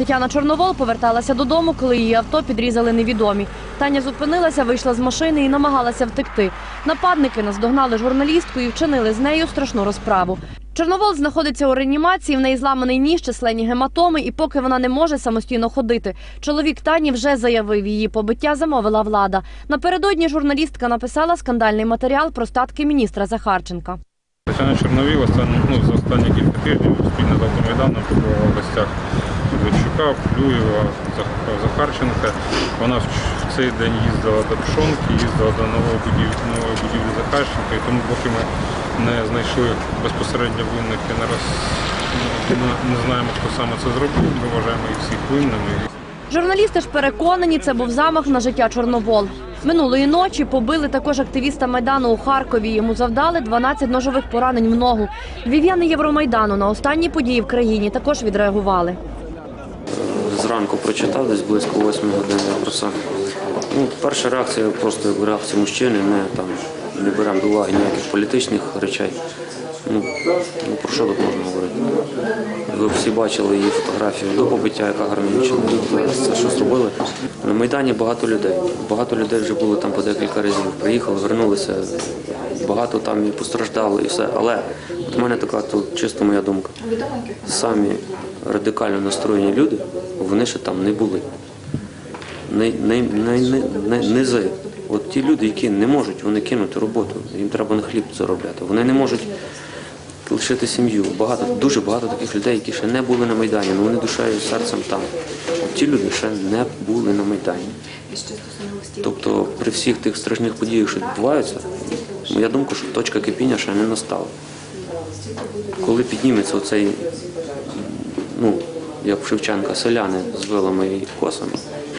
Тетяна Чорновол поверталася додому, коли її авто підрізали невідомі. Таня зупинилася, вийшла з машини і намагалася втекти. Нападники наздогнали журналістку і вчинили з нею страшну розправу. Чорновол знаходиться у реанімації, в неї зламаний ніж, численні гематоми, і поки вона не може самостійно ходити. Чоловік Тані вже заявив, її побиття замовила влада. Напередодні журналістка написала скандальний матеріал про статки міністра Захарченка. Тетяна Чорновіл останні, ну, за останні кілька тижнів спільно з побувала в гостях Медведчука, Плюєва, Зах- Захарченка. Вона в цей день їздила до Пшонки, їздила до нової будівлі, нової будівлі Захарченка, і тому поки ми не знайшли безпосередньо винних і не, роз, не знаємо, хто саме це зробив, ми вважаємо їх всіх винними. Журналісти ж переконані, це був замах на життя Чорновол. Минулої ночі побили також активіста Майдану у Харкові. Йому завдали 12 ножових поранень в ногу. Львів'яни Євромайдану на останні події в країні також відреагували. Зранку прочитав десь близько 8 годин я про це. Ну, перша реакція просто як реакція мужчини, не там не беремо до уваги ніяких політичних речей. Ну, ну про що тут можна говорити? Ви всі бачили її фотографію до побиття, яка чинила. На Майдані багато людей. Багато людей вже було там по декілька разів. Приїхали, вернулися. Багато там і постраждало, і все. Але от у мене така тут чисто моя думка. Самі радикально настроєні люди, вони ще там не були. Най, най, най, най, най, низи. От ті люди, які не можуть, вони кинути роботу, їм треба на хліб заробляти. Вони не можуть лишити сім'ю. Багато, дуже багато таких людей, які ще не були на Майдані, але вони душею і серцем там. Ті люди ще не були на Майдані. Тобто при всіх тих страшних подіях, що відбуваються, моя думка, що точка кипіння ще не настала. Коли підніметься оцей, ну, як Шевченка, селяни з вилами і косами,